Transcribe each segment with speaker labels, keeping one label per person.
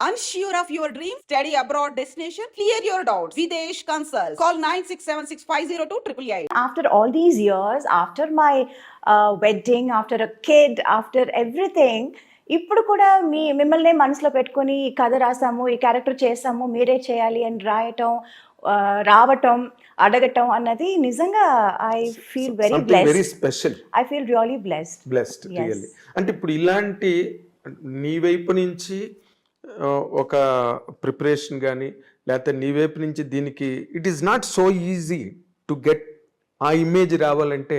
Speaker 1: Unsure of your dream? Study abroad destination? Clear your doubts. Videsh Consult. Call 9676502888.
Speaker 2: after all these years, after my uh, wedding, after a kid, after everything, ఇప్పుడు కూడా మీ మిమ్మల్ని మనసులో పెట్టుకొని ఈ కథ రాసాము ఈ character చేసాము మీరే చేయాలి అని రాయటం రావటం అడగటం అన్నది నిజంగా I feel very
Speaker 3: something very
Speaker 2: blessed
Speaker 3: special
Speaker 2: I feel really blessed
Speaker 3: blessed
Speaker 2: Yes.
Speaker 3: Really అంటే ఇప్పుడు ఇలాంటి నీ వైపు నుంచి ఒక ప్రిపరేషన్ కానీ లేకపోతే నీ వైపు నుంచి దీనికి it is not so easy to get a image రావాలంటే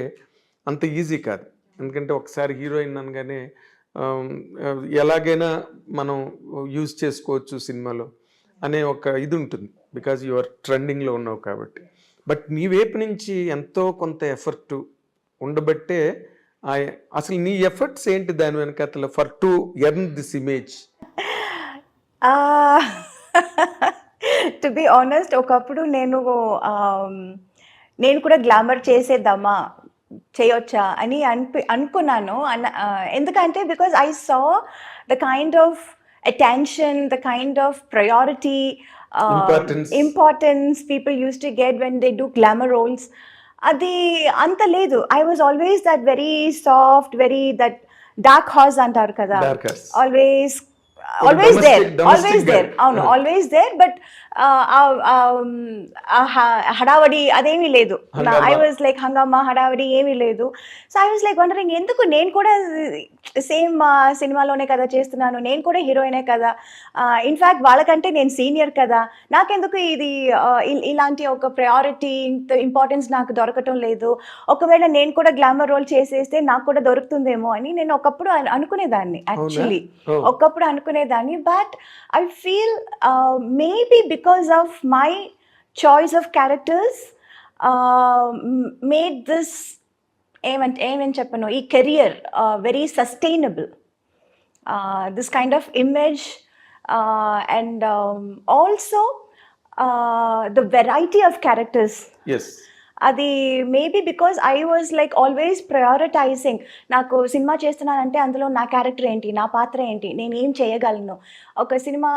Speaker 3: అంత ఈజీ కాదు. ఎందుకంటే ఒకసారి హీరోయిన్ అనగానే ఎలాగైనా మనం యూజ్ చేసుకోవచ్చు సినిమాలో అనే ఒక ఇది ఉంటుంది. బికాజ్ యువర్ ట్రెండింగ్లో ఉన్నావు కాబట్టి. బట్ నీ వైపు నుంచి ఎంతో కొంత ఎఫర్ట్ ఉండబట్టే అసలు నీ ఎఫర్ట్స్ ఏంటి దాని వెనకాతల? For to earn this image
Speaker 2: to be honest ఒకప్పుడు నేను నేను కూడా గ్లామర్ చేసేద్దామా చేయొచ్చా అని అనిపి అనుకున్నాను అన్న ఎందుకంటే because I saw the kind of attention the kind of priority. Importance people use to get when they do glamour roles అది అంత లేదు I was always that very soft very that dark horse అంటారు కదా. Always always
Speaker 3: domestic-
Speaker 2: there
Speaker 3: domestic
Speaker 2: always there
Speaker 3: girl.
Speaker 2: అవును
Speaker 3: Ah.
Speaker 2: Always there but హడావడి అదేమీ లేదు. I was like హంగామా హడావడి ఏమీ లేదు. So I was like wondering ఎందుకు నేను కూడా సేమ్ సినిమాలోనే కదా చేస్తున్నాను. నేను కూడా హీరోయినే కదా. ఇన్ఫ్యాక్ట్ వాళ్ళకంటే నేను సీనియర్ కదా. నాకెందుకు ఇది ఇలాంటి ఒక ప్రయారిటీ ఇంపార్టెన్స్ నాకు దొరకటం లేదు. ఒకవేళ నేను కూడా గ్లామర్ రోల్ చేసేస్తే నాకు కూడా దొరుకుతుందేమో అని నేను ఒకప్పుడు అను- అనుకునేదాన్ని యాక్చువల్లీ. ఒకప్పుడు అనుకునేదాన్ని. But I feel maybe because of my choice of characters made this ఏమంటే ఏమని చెప్పను ఈ career very sustainable this kind of image and also the variety of characters
Speaker 3: yes
Speaker 2: అది maybe because I was like always prioritising నాకు సినిమా చేస్తున్నానంటే అందులో నా క్యారెక్టర్ ఏంటి నా పాత్ర ఏంటి నేను ఏం చేయగలను? ఒక సినిమా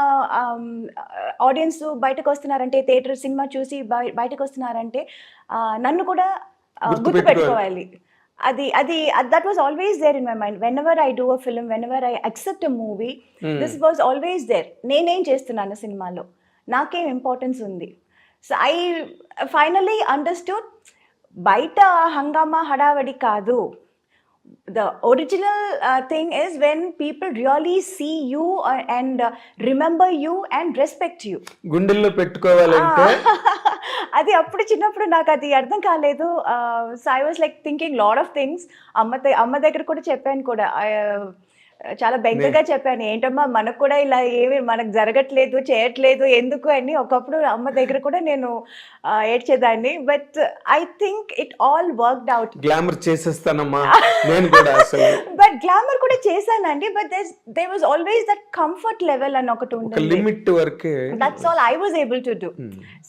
Speaker 2: ఆడియన్స్ బయటకు వస్తున్నారంటే థియేటర్ సినిమా చూసి బయ బయటకు వస్తున్నారంటే నన్ను కూడా.
Speaker 3: గుర్తుపెట్టుకోవాలి.
Speaker 2: అది అది that was always there in my mind whenever I do a film whenever I accept a movie this was always there నేనేం చేస్తున్నాను సినిమాలో? నాకేం ఇంపార్టెన్స్ ఉంది? సో ఐ ఫైనలీ అండర్స్టూడ్ బయట హంగామా హడావడి కాదు. The original thing is when people really see you and remember you and respect you
Speaker 3: గుండెల్లో పెట్టుకోవాలంటే
Speaker 2: అది అప్పుడు చిన్నప్పుడు నాకు అది అర్థం కాలేదు. So I was like thinking lot of things అమ్మ అమ్మ దగ్గర కూడా చెప్పాను కూడా. ఆ, చాలా బెంగగా చెప్పాను. ఏంటమ్మా మనకు కూడా ఇలా ఏమి మనకు జరగట్లేదు చేయట్లేదు ఎందుకు అని ఒకప్పుడు అమ్మ దగ్గర కూడా నేను ఏడ్చేదాన్ని. But I think it all worked out
Speaker 3: glamour చేసేస్తానమ్మా. నేను కూడా
Speaker 2: బట్ గ్లామర్ కూడా చేశానండి. But they was always that comfort level అని ఒకటి
Speaker 3: ఒక
Speaker 2: ఉంటుంది
Speaker 3: లిమిట్ వరకే.
Speaker 2: That's all I was able to do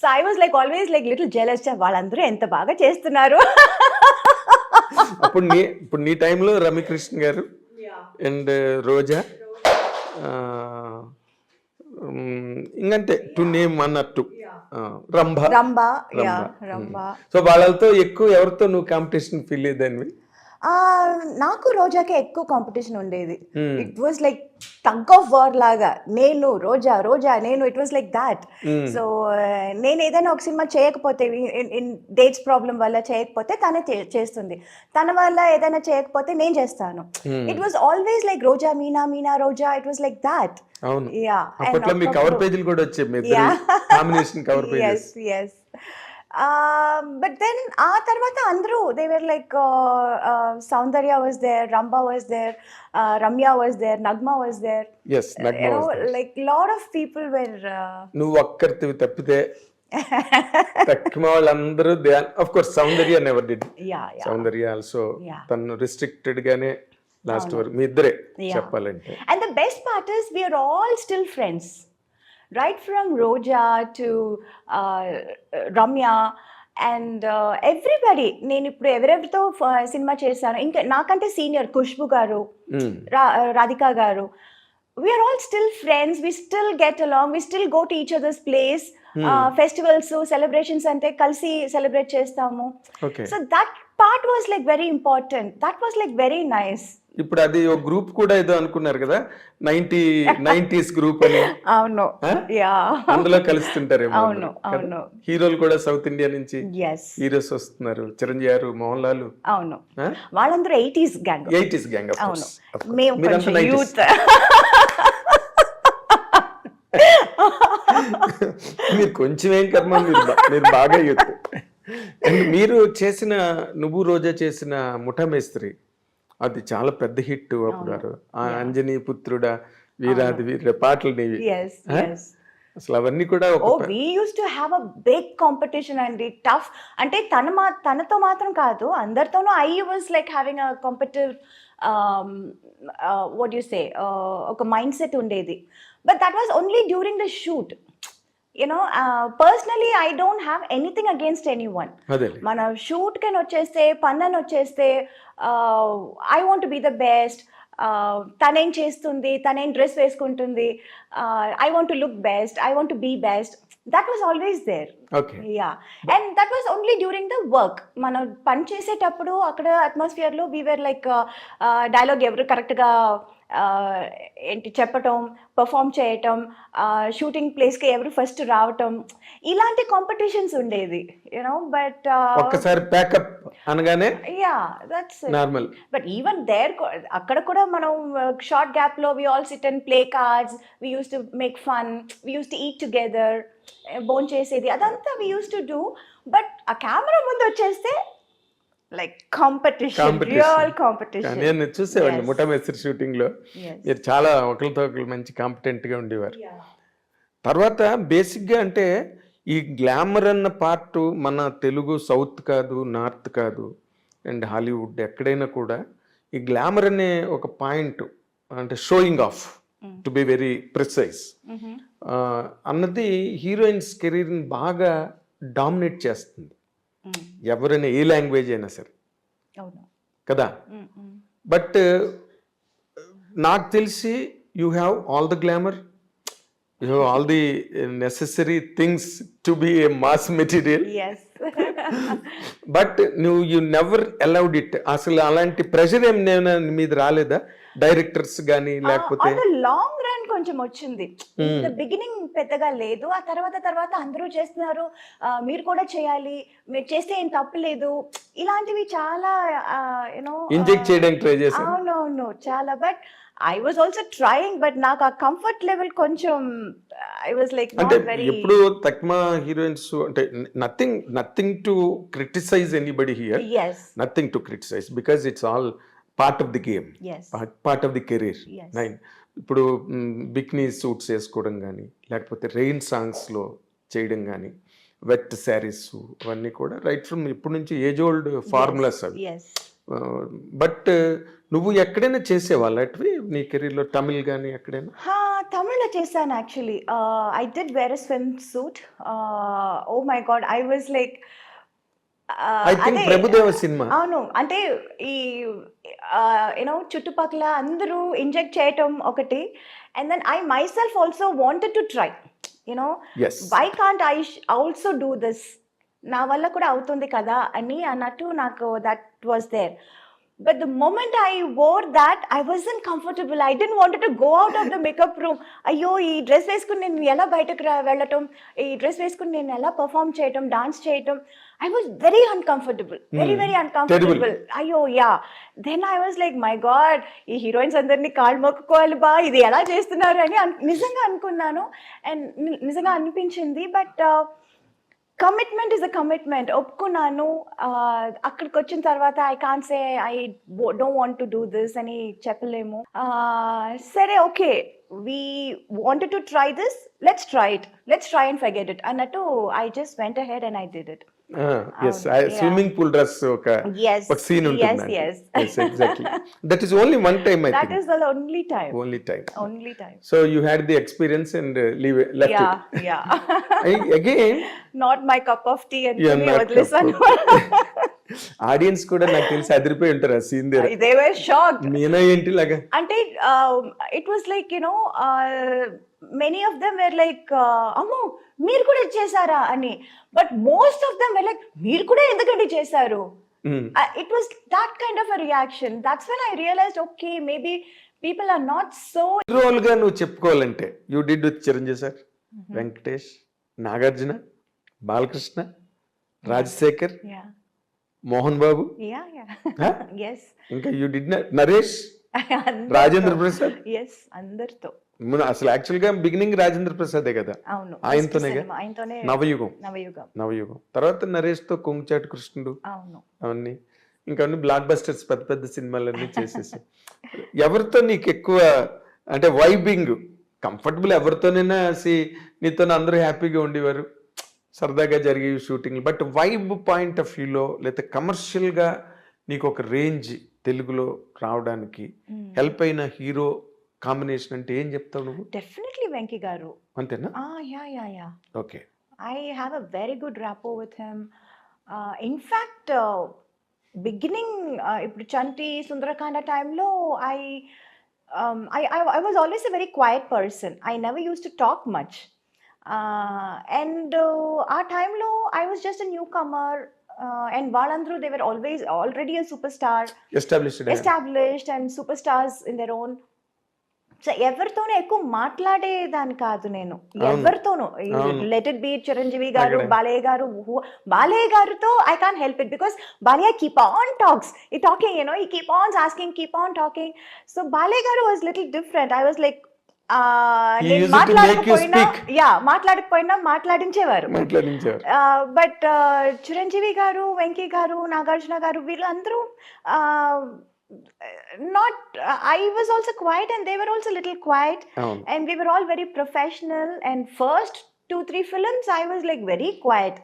Speaker 2: so I was like always like little jealous వాళ్ళందరూ ఎంత బాగా చేస్తున్నారు?
Speaker 3: అప్పుడు నీ ఇప్పుడు నీ టైంలో రమ్యకృష్ణ గారు అండ్ రోజా ఇంకంతే టు నేమ్ అన్నట్టు రంభ.
Speaker 2: రంభ
Speaker 3: సో వాళ్ళతో ఎక్కువ ఎవరితో నువ్వు కాంపిటీషన్ ఫీల్ అయ్యేదానివి
Speaker 2: ఆ, నాకు రోజాకే ఎక్కువ కాంపిటీషన్ ఉండేది. It was like tug of war లాగా. నేను రోజా రోజా నేను it was like that. So నేను ఏదైనా ఒక సినిమా చేయకపోతే ఇన్ డేట్స్ ప్రాబ్లం వల్ల చేయకపోతే తనే చేస్తుంది. తన వల్ల ఏదైనా చేయకపోతే నేను చేస్తాను. It was always like Roja Meena Meena Roja it was like that
Speaker 3: అవును.
Speaker 2: యా
Speaker 3: అప్పట్లో మీ కవర్ పేజీలు కూడా వచ్చాయి. Combination cover pages
Speaker 2: but then ఆ తర్వాత అందరూ they were like Soundarya was there Rambha was there Ramya was there Nagma was there. Like lot of people were
Speaker 3: నువ్వు ఒక్కరితివి తప్పితే తక్కువ వాళ్ళందరూ they of course Soundarya never did Soundarya also
Speaker 2: Yeah.
Speaker 3: తను restricted గానే లాస్ట్ వరకు మీ ఇద్దరే. చెప్పాలంటే
Speaker 2: And the best part is we are all still friends. Right from Roja to uh, Ramya and everybody నేను ఇప్పుడు ఎవరెవరితో సినిమా చేశాను ఇంకా నాకంటే సీనియర్ ఖుష్బు గారు
Speaker 3: Mm.
Speaker 2: రాధిక గారు we are all still friends we still get along we still go to each other's place
Speaker 3: Hmm.
Speaker 2: uh, festivals celebrations అంటే కలిసి సెలబ్రేట్ చేస్తాము so that part was like very important that was like very nice
Speaker 3: ఇప్పుడు అది ఒక group కూడా ఏదో అనుకున్నారు కదా? నైన్టీ నైన్టీస్ గ్రూప్ అని.
Speaker 2: అవును.
Speaker 3: అందులో కలుస్తుంటారేమో
Speaker 2: అవును? అవును.
Speaker 3: హీరోలు కూడా సౌత్ ఇండియా నుంచి హీరోస్ వస్తున్నారు. చిరంజీవి గారు మోహన్ లాల్.
Speaker 2: అవును. వాళ్ళందరూ ఎయిటీస్ గ్యాంగ్.
Speaker 3: ఎయిటీస్ గ్యాంగ్
Speaker 2: అవును. మేము
Speaker 3: మీరంతా
Speaker 2: కొంచెం
Speaker 3: 90s.
Speaker 2: యూత్.
Speaker 3: మీరు కొంచెం ఏం కర్మ మీరు బాగా యూత్. మీరు చేసిన నువ్వు రోజా చేసిన ముఠా మేస్త్రి అది చాలా పెద్ద హిట్ అప్పుడు ఆ అంజనీ పుత్రుడా వీరాది వీర పాటలు నీవి. అసలు అవన్నీ కూడా
Speaker 2: ఓ we use to have a big competition అండి టఫ్ అంటే తన మా తనతో మాత్రం కాదు అందరితోనూ I was like having a competitive what you say ఒక మైండ్ సెట్ ఉండేది. But that was only during the shoot you know personally I don't have anything against anyone మన షూట్ కని వచ్చేస్తే పన్నని వచ్చేస్తే I want be the best తనేం చేస్తుంది తనేం డ్రెస్ వేసుకుంటుంది I want to look best I want to be best that was always there yeah and that was only during the work మనం పని చేసేటప్పుడు అక్కడ అట్మాస్ఫియర్లో వీఆర్ లైక్ డైలాగ్ ఎవరు కరెక్ట్గా ఏంటి చెప్పటం పర్ఫామ్ చేయటం షూటింగ్ ప్లేస్కి ఎవరు ఫస్ట్ రావటం ఇలాంటి కాంపిటీషన్స్ ఉండేది యూనో బట్
Speaker 3: ఒక్కసారి ప్యాకప్ అనగానే
Speaker 2: yeah that's
Speaker 3: normal
Speaker 2: but even there అక్కడ కూడా మనం షార్ట్ గ్యాప్లో we all sit and play cards we use to make fun we use to eat together bone చేసేది అదంతా we use to do but ఆ camera ముందు వచ్చేస్తే లైక్ కాంపిటీషన్. రియల్ కాంపిటీషన్
Speaker 3: నేను చూసేవాడిని
Speaker 2: Yes.
Speaker 3: ముఠా మేస్త్రి షూటింగ్లో మీరు చాలా ఒకరితో ఒకరు మంచి కాంపిటెంట్గా ఉండేవారు. తర్వాత బేసిక్గా అంటే ఈ గ్లామర్ అన్న పార్ట్ మన తెలుగు సౌత్ కాదు నార్త్ కాదు అండ్ హాలీవుడ్ ఎక్కడైనా కూడా ఈ గ్లామర్ అనే ఒక పాయింట్ అంటే showing off to be very precise అన్నది హీరోయిన్స్ కెరీర్ని బాగా డామినేట్ చేస్తుంది. ఎవరైనా ఏ లాంగ్వేజ్ అయినా సరే. కదా. బట్ నాకు తెలిసి you have all the glamour you have all the necessary things to be a mass material.
Speaker 2: Yes.
Speaker 3: But నువ్వు యూ నెవర్ అలౌడ్ ఇట్. అసలు అలాంటి ప్రెషర్ ఏం నేను మీద రాలేదా? డైరెక్టర్స్ కానీ లేకపోతే
Speaker 2: లాంగ్ కొంచెం వచ్చింది. బిగినింగ్ పెద్దగా లేదు. ఆ తర్వాత తర్వాత అందరూ చేస్తున్నారు. మీరు కూడా చేయాలి. మీరు చేస్తే ఏం తప్పు లేదు. ఇలాంటివి చాలా యూనో
Speaker 3: ఇంజెక్ట్ చేయడానికి ట్రై చేశాను
Speaker 2: అవునవును. చాలా but I was also trying but నాకు ఆ కంఫర్ట్ లెవెల్ కొంచెం ఐ వాజ్ లైక్
Speaker 3: అంటే ఎప్పుడు తక్మా హీరోయిన్స్ అంటే nothing nothing to criticise anybody here nothing to criticise because it's all part of the game part of the career. Nine ఇప్పుడు bikini suits వేసుకోవడం కానీ లేకపోతే రెయిన్ సాంగ్స్లో చేయడం కానీ వెట్ శారీస్ అవన్నీ కూడా రైట్ ఫ్రమ్ ఇప్పటి నుంచి ఏజ్ ఓల్డ్ ఫార్ములాస్ అవి. బట్ నువ్వు ఎక్కడైనా చేసేవాళ్ళు అటువి నీ కెరీర్లో తమిళ్ కానీ ఎక్కడైనా?
Speaker 2: తమిళ్ళో చేశాను actually I did wear swimsuit oh my god I was like
Speaker 3: Prabhudeva cinema
Speaker 2: అవును. అంటే ఈ యూనో చుట్టుపక్కల అందరూ ఇంజెక్ట్ చేయటం ఒకటి. And then I myself also wanted to try you know why can't I also do this నా వల్ల కూడా అవుతుంది కదా అని అన్నట్టు నాకు that was there but the moment I wore that I wasn't comfortable I didn't wanted to go out of the makeup room అయ్యో ఈ డ్రెస్ వేసుకుని నేను ఎలా బయటకు వెళ్ళటం? ఈ డ్రెస్ వేసుకుని నేను ఎలా పర్ఫామ్ చేయటం? డాన్స్ చేయటం? I was very uncomfortable very very uncomfortable అయ్యో yeah then I was like my god ఈ హీరోయిన్స్ అందరినీ కాళ్ళు మొక్కుకోవాలి బా. ఇది ఎలా చేస్తున్నారు? అని నిజంగా అనుకున్నాను. అండ్ నిజంగా అనిపించింది. But commitment is a commitment ఒప్పుకున్నాను. అక్కడికి వచ్చిన తర్వాత I can say I don't want to do this అని చెప్పలేము. సరే okay. We wanted to try this let's try it let's try and forget it అన్నట్టు I just went ahead and I did it
Speaker 3: yes
Speaker 2: అవును, yeah.
Speaker 3: Swimming pool dress ఒక
Speaker 2: yes
Speaker 3: ఒక scene
Speaker 2: yes
Speaker 3: ఉంటుంది
Speaker 2: yes.
Speaker 3: Exactly that is only one time I
Speaker 2: that
Speaker 3: think
Speaker 2: is the only time.
Speaker 3: Only time
Speaker 2: only time.
Speaker 3: So you had the experience and leave left
Speaker 2: yeah yeah.
Speaker 3: Again
Speaker 2: not my cup of tea and
Speaker 3: You're
Speaker 2: to me
Speaker 3: not
Speaker 2: వదిలేసాను
Speaker 3: cup audience కూడా నాకు తెలిసి అదిరిపోయి ఉంటారు ఆ scene దగ్గర.
Speaker 2: Shock
Speaker 3: Meena ఏంటి లాగా?
Speaker 2: అంటే it was like you know many of them were like అమ్మో మీరు కూడా చేశారా అని. But most of them were like మీరు కూడా ఎందుకంటే చేశారు. It was that kind of a reaction that's when I realise okay maybe people are not so
Speaker 3: రోల్గా నువ్వు చెప్పుకోవాలంటే you did with Chiranjeevi sir Venkatesh Nagarjuna Balakrishna Rajasekhar
Speaker 2: yeah
Speaker 3: Mohan Babu? ఇంకా you did Naresh? Rajendra Prasad?
Speaker 2: Yes అందరితో.
Speaker 3: అసలు యాక్చువల్గా beginning Rajendra ప్రసాదే కదా?
Speaker 2: అవును. ఆయనతోనే
Speaker 3: నవయుగం.
Speaker 2: నవయుగం.
Speaker 3: నవయుగం. తర్వాత నరేష్తో కొంగుచాటు కృష్ణుడు.
Speaker 2: అవును.
Speaker 3: అవన్నీ. ఇంకా అన్ని బ్లాక్ బస్టర్స్ పెద్ద పెద్ద సినిమాలన్నీ చేసేసి. ఎవరితో నీకు ఎక్కువ అంటే వైబింగ్ కంఫర్టబుల్ ఎవరితోనైనా నీతో అందరూ హ్యాపీగా ఉండేవారు. సరదాగా జరిగే shooting but vibe point of వ్యూలో లేకపోతే కమర్షియల్గా నీకు ఒక రేంజ్ తెలుగులో రావడానికి హెల్ప్ అయిన హీరో కాంబినేషన్ అంటే ఏం చెప్తావు నువ్వు?
Speaker 2: డెఫినెట్లీ వెంకీ గారు.
Speaker 3: అంతేనా?
Speaker 2: ఆ yeah yeah yeah.
Speaker 3: Okay.
Speaker 2: Good rapport with him. Uh, in fact, uh, beginning uh, ఇప్పుడు చంటి సుందరకాండ టైంలో I I I was always a very quiet person I never use to talk much and ఆ టైంలో I was just a newcomer and వాళ్ళందరూ they were always already a super star
Speaker 3: established
Speaker 2: established and super stars in their own so ఎవరితోనూ ఎక్కువ మాట్లాడేదాన్ని కాదు నేను
Speaker 3: అవును.
Speaker 2: ఎవరితోనూ
Speaker 3: అవును.
Speaker 2: లెట్ ఇట్ బి చిరంజీవి గారు
Speaker 3: అక్కడే.
Speaker 2: బాలయ్య గారు who- బాలయ్య గారితో I can help it because Balayya keep on talks he talking you know he keep on asking keep on talking so Balayya గారు was little different I was like yeah మాట్లాడకపోయినా మాట్లాడించేవారు but Chiranjeevi గారు వెంకీ గారు నాగార్జున గారు వీళ్ళందరూ not I was also quiet and they were also little quiet
Speaker 3: అవును
Speaker 2: and we were all very professional and first two three films i was like very quiet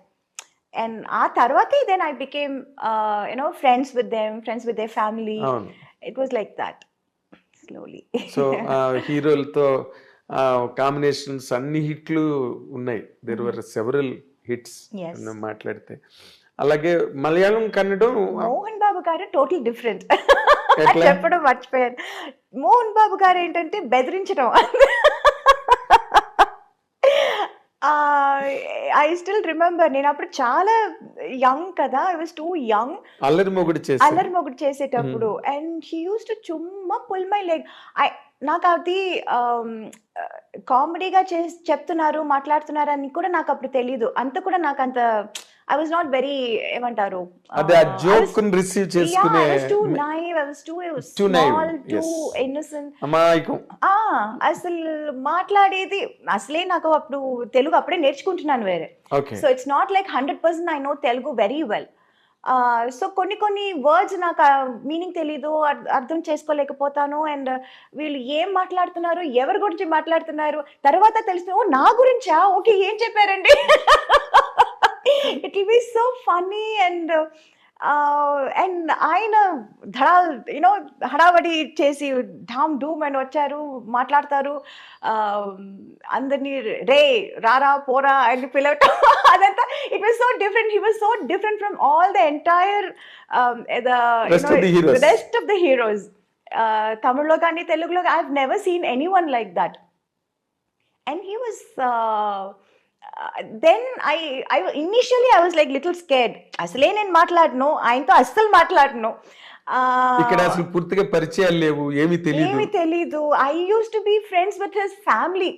Speaker 2: and ఆ తర్వాతే then i became uh, you know friends with them friends with their family
Speaker 3: అవును
Speaker 2: it was like that slowly.
Speaker 3: So హీరోలతో combinations అన్ని హిట్లు ఉన్నాయి. There were several hits. మాట్లాడితే. అలాగే మలయాళం కన్నడం
Speaker 2: మోహన్ బాబు గారు టోటల్ డిఫరెంట్? చెప్పడం మర్చిపోయాను. మోహన్ బాబు గారు ఏంటంటే బెదిరించడం. ఐ స్టిల్ రిమెంబర్ నేను అప్పుడు చాలా యంగ్ కదా ఐ వాస్ టూ యంగ్
Speaker 3: అల్లరి మొగుడు చేసి
Speaker 2: అల్లరి మొగుడు చేసేటప్పుడు. అండ్ హీ యూస్ టు చుమ్మా పుల్ మై లెగ్ ఐ నాకు అది కామెడీగా చే చెప్తున్నారు మాట్లాడుతున్నారు అని కూడా నాకు అప్పుడు తెలీదు. అంత కూడా నాకు అంత ఐ వాజ్ నాట్ వెరీ ఏమంటారు
Speaker 3: అదే ఆ జోక్ రిసీవ్ చేసుకునే
Speaker 2: too naive I was too too
Speaker 3: yes.
Speaker 2: Innocent
Speaker 3: అమాయకం
Speaker 2: ఆ అసలు మాట్లాడేది అసలే నాకు అప్పుడు తెలుగు అప్పుడే నేర్చుకుంటున్నాను వేరే. So it's not like hundred percent I know Telugu very well so కొన్ని కొన్ని వర్డ్స్ నాకు మీనింగ్ తెలీదు అర్- అర్థం చేసుకోలేకపోతాను అండ్ వీళ్ళు ఏం మాట్లాడుతున్నారు ఎవరి గురించి మాట్లాడుతున్నారు తర్వాత తెలిసిన ఓ నా గురించా? ఓకే ఏం చెప్పారండి? It will be so funny and and ఆయన ధడా యూనో హడావడి చేసి ఢామ్ డూమ్ అని వచ్చారు మాట్లాడతారు అందరినీ రే రారా పోరా అని పిలవటం అదంతా it was so different he was so different from all the entire
Speaker 3: Rest of the heroes.
Speaker 2: Rest of the heroes తమిళ్ళో కానీ తెలుగులో I have never seen anyone like that and he was then I I initially I was like little scared అసలే నేను మాట్లాడను ఆయనతో అస్సలు మాట్లాడను.
Speaker 3: ఇక్కడ అసలు పూర్తిగా పరిచయాలు లేవు ఏమీ తెలియదు
Speaker 2: ఏమి తెలీదు. I use to be friends with his family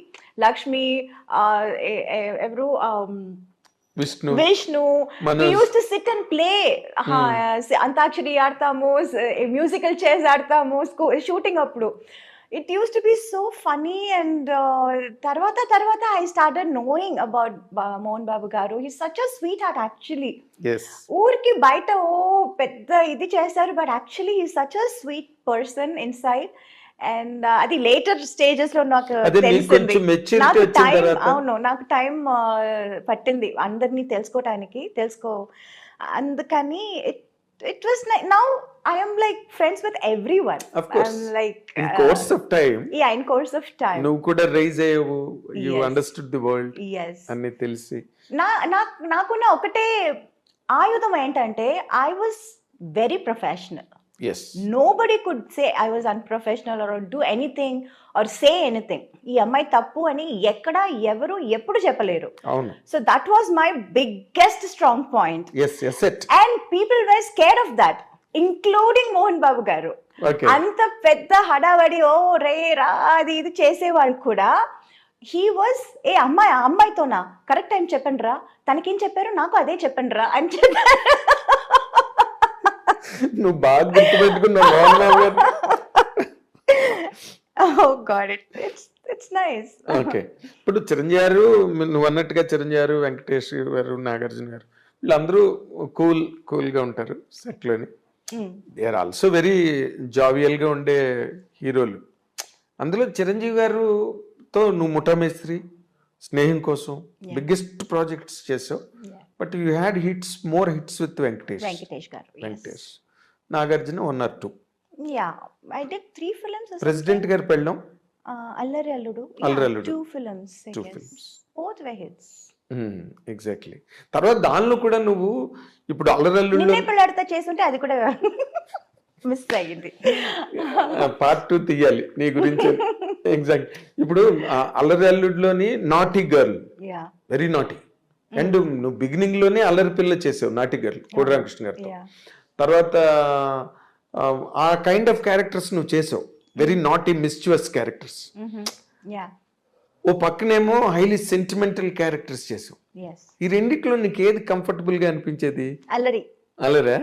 Speaker 2: Lakshmi ఎవరు
Speaker 3: Vishnu
Speaker 2: Vishnu. Use to sit and play antakshari ఆడతాము మ్యూజికల్ చైర్స్ ఆడతాము షూటింగ్ అప్పుడు. It use to be so funny and తర్వాత తర్వాత I started knowing about Mohan Babu గారు. He such a sweetheart actually ఊరికి బయట ఓ పెద్ద ఇది చేస్తారు but actually he such a sweet person inside and uh, అది లేటర్ స్టేజెస్లో నాకు తెలిసింది. నాకు టైం అవును నాకు టైం పట్టింది అందరినీ తెలుసుకోవటానికి తెలుసుకో. అందుకని it was now I'm like friends with everyone
Speaker 3: Of course.
Speaker 2: Like
Speaker 3: course of time
Speaker 2: yeah in course of time
Speaker 3: నువ్వు కూడా రైజ్ అయ్యావు. You
Speaker 2: Yes.
Speaker 3: Understood the world అన్ని తెలిసి.
Speaker 2: నా నాకు నాకున్న ఒకటే ఆయుధం ఏంటంటే I was very professional
Speaker 3: yes
Speaker 2: nobody could say I was unprofessional or do anything or say anything ఈ అమ్మాయి తప్పు అని ఎక్కడ ఎవరు ఎప్పుడు చెప్పలేరు. So that was my biggest strong point and people were scare of that including Mohan Babu గారు. అంత పెద్ద హడావడి ఓ రే రా అది ఇది చేసేవాళ్ళు కూడా. హీ వాజ్ ఏ అమ్మాయి అమ్మాయితోనా? కరెక్ట్ టైం చెప్పండి రా. తనకేం చెప్పారు నాకు అదే చెప్పండి రా అని చెప్పారు.
Speaker 3: నువ్వు బాగా గుర్తుపెట్టుకున్నావు ఓకే ఇప్పుడు చిరంజీవి గారు నువ్వు అన్నట్టుగా చిరంజీవి గారు వెంకటేష్ గారు నాగార్జున గారు వీళ్ళందరూ కూల్ కూల్గా ఉంటారు సెట్లోని. దే ఆర్ ఆల్సో వెరీ జావియల్గా ఉండే హీరోలు. అందులో చిరంజీవి గారుతో నువ్వు ముఠామేస్త్రి స్నేహం కోసం బిగ్గెస్ట్ ప్రాజెక్ట్స్ చేసావు. But you had hits more hits with Venkatesh.
Speaker 2: Venkatesh గారు
Speaker 3: Venkatesh. Nagarjuna one or two.
Speaker 2: Yeah I did three films
Speaker 3: president గారు పెళ్ళాం.
Speaker 2: Allari Alludu.
Speaker 3: Allari Alludu.
Speaker 2: Two films
Speaker 3: Two films.
Speaker 2: Both way hits
Speaker 3: exactly తర్వాత దానిలో కూడా నువ్వు ఇప్పుడు అల్లరల్లుల్లో
Speaker 2: నిన్నే పెళ్ళాడితే చేస్తుంటే అది కూడా మిస్ అయ్యింది.
Speaker 3: పార్ట్ టూ తీయాలి. నీ గురించి ఎగ్జాక్ట్ ఇప్పుడు అల్లరి అల్లుడిలోని naughty girl very naughty and నువ్వు బిగినింగ్లోనే అల్లరి పిల్ల చేసావు నాటి గర్ల్ కోడి రామకృష్ణ గారితో. తర్వాత ఆ, ఆ కైండ్ ఆఫ్ క్యారెక్టర్స్ నువ్వు చేసావు వెరీ నాటీ మిస్చువస్ క్యారెక్టర్స్ ఓ పక్కనేమో హైలీ సెంటిమెంటల్ క్యారెక్టర్స్ చేసావు. ఈ రెండిట్లో నీకు ఏది కంఫర్టబుల్గా అనిపించేది?
Speaker 2: అల్లరి.
Speaker 3: అల్లరా?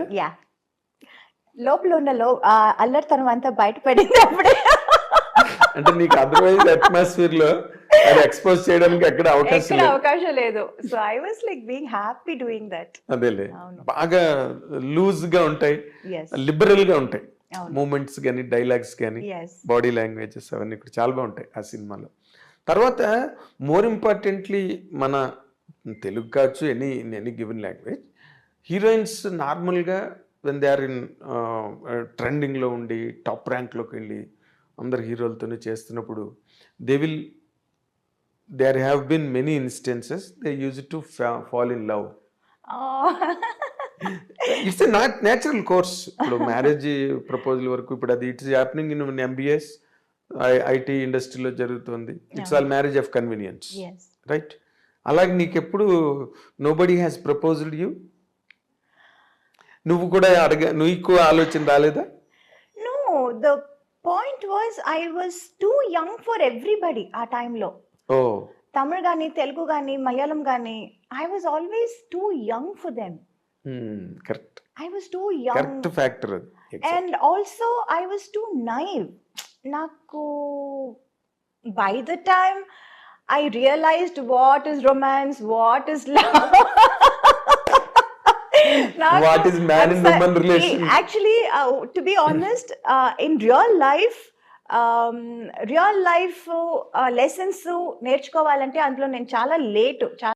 Speaker 2: లోపల ఉన్న లో ఆ అల్లరితనం అంతా బయటపడింది
Speaker 3: అంటే నీకు అదర్వైజ్ అట్మాస్ఫియర్లో అది ఎక్స్పోజ్ చేయడానికి ఎక్కడ అవకాశం లేదు.
Speaker 2: అవకాశం లేదు. So I was like being happy doing that
Speaker 3: అదేలే. బాగా లూజ్గా ఉంటాయి. లిబరల్గా ఉంటాయి. మూమెంట్స్ కానీ డైలాగ్స్ కానీ బాడీ లాంగ్వేజెస్ అవన్నీ కూడా చాలా బాగుంటాయి ఆ సినిమాలో. తర్వాత మోర్ ఇంపార్టెంట్లీ మన తెలుగు కావచ్చు any in any given language heroines నార్మల్గా వెన్ దే ఆర్ ఇన్ ట్రెండింగ్లో ఉండి టాప్ ర్యాంక్లోకి వెళ్ళి అందరు హీరోలతోనే చేస్తున్నప్పుడు they will there have been many instances they use to fall in love it's not natural course ఇప్పుడు మ్యారేజ్ ప్రపోజల్ వరకు ఇప్పుడు అది it's happening in MBS IT ఇండస్ట్రీలో జరుగుతుంది. It's all marriage of convenience right అలాగే నీకు ఎప్పుడు nobody has proposed you నువ్వు కూడా అడగ నీకు ఆలోచన రాలేదా?
Speaker 2: No the point was I was too young for everybody ఆ టైంలో తమిళ్ కానీ తెలుగు కానీ మలయాళం కానీ I was always too young for them
Speaker 3: correct
Speaker 2: I was too young
Speaker 3: correct factor అది. Exact.
Speaker 2: And also I was too naive నాకు by the time I realized what is romance what is love
Speaker 3: What is man and woman relation?
Speaker 2: Actually to be honest in real life real life lessons నేర్చుకోవాలంటే అందులో నేను చాలా late చాలా